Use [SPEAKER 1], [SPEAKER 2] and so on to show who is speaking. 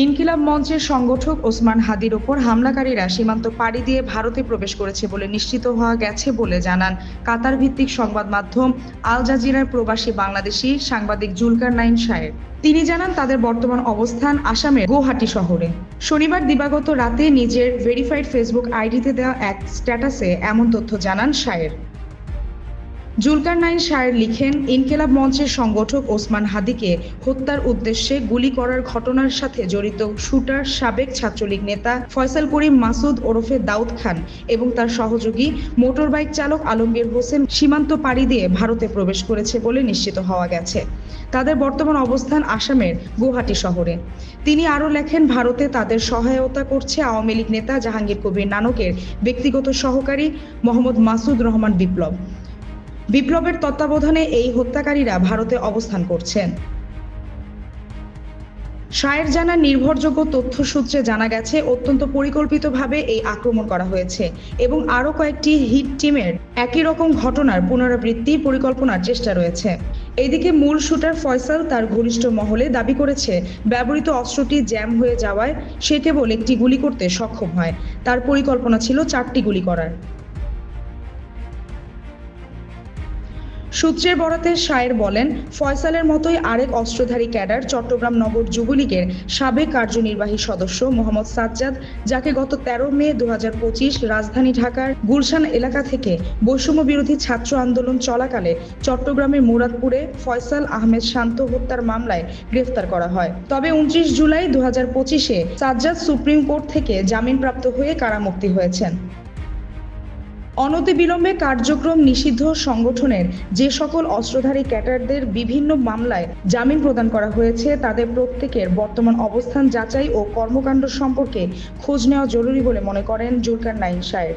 [SPEAKER 1] ইনকিলাব মঞ্চের সংগঠক ওসমান হাদির ওপর হামলাকারীরা সীমান্ত পাড়ি দিয়ে ভারতে প্রবেশ করেছে বলে নিশ্চিত হওয়া গেছে বলে জানান কাতার ভিত্তিক সংবাদ মাধ্যম আল জাজিরার প্রবাসী বাংলাদেশি সাংবাদিক জুলকার নাইন শায়ের। তিনি জানান, তাদের বর্তমান অবস্থান আসামের গুয়াহাটি শহরে। শনিবার দিবাগত রাতে নিজের ভেরিফাইড ফেসবুক আইডিতে দেওয়া এক স্ট্যাটাসে এমন তথ্য জানান শায়ের। জুলকার নাইন শায়ের লিখেন, ইনকেলাব মঞ্চের সংগঠক ওসমান হাদিকে হত্যার উদ্দেশ্যে গুলি করার ঘটনার সাথে জড়িত শুটার সাবেক ছাত্রলীগ নেতা ফয়সাল করিম মাসুদ ওরফে দাউদ খান এবং তার সহযোগী মোটরবাইক চালক আলমগীর হোসেন সীমান্ত পাড়ি দিয়ে ভারতে প্রবেশ করেছে বলে নিশ্চিত হওয়া গেছে। তাদের বর্তমান অবস্থান আসামের গুয়াহাটি শহরে। তিনি আরও লেখেন, ভারতে তাদের সহায়তা করছে আওয়ামী লীগ নেতা জাহাঙ্গীর কবির নানকের ব্যক্তিগত সহকারী মোহাম্মদ মাসুদ রহমান বিপ্লব। বিপ্লবের তত্ত্বাবধানে এই হত্যাকারীরা ভারতে অবস্থান করছেন। শায়ের জানা নির্ভরযোগ্য তথ্য সূত্রে জানা গেছে, অত্যন্ত পরিকল্পিতভাবে এই আক্রমণ করা হয়েছে এবং আরও কয়েকটি হিট টিমের একই রকম ঘটনার পুনরাবৃত্তি পরিকল্পনার চেষ্টা রয়েছে। এদিকে মূল শুটার ফয়সাল তার ঘনিষ্ঠ মহলে দাবি করেছে, ব্যবহৃত অস্ত্রটি জ্যাম হয়ে যাওয়ায় সে কেবল একটি গুলি করতে সক্ষম হয়। তার পরিকল্পনা ছিল চারটি গুলি করার। সূত্রের বরাতে শায়ের বলেন, ফয়সালের মতোই আরেক অস্ত্রধারী ক্যাডার চট্টগ্রাম নগর যুবলীগের সাবেক কার্যনির্বাহী সদস্য মোহাম্মদ সাজ্জাদ, যাকে গত তেরো মে দু হাজার পঁচিশ রাজধানী ঢাকার গুলশান এলাকা থেকে বৈষম্য বিরোধী ছাত্র আন্দোলন চলাকালে চট্টগ্রামের মুরাদপুরে ফয়সাল আহমেদ শান্ত হত্যার মামলায় গ্রেফতার করা হয়। তবে উনত্রিশ জুলাই দু হাজার পঁচিশে সাজ্জাদ সুপ্রিম কোর্ট থেকে জামিনপ্রাপ্ত হয়ে কারামুক্তি হয়েছেন। অনতিবিলম্বে কার্যক্রম নিষিদ্ধ সংগঠনের যে সকল অস্ত্রধারী ক্যাটারদের বিভিন্ন মামলায় জামিন প্রদান করা হয়েছে, তাদের প্রত্যেকের বর্তমান অবস্থান যাচাই ও কর্মকাণ্ড সম্পর্কে খোঁজ নেওয়া জরুরি বলে মনে করেন জুলকার নাইন শায়ের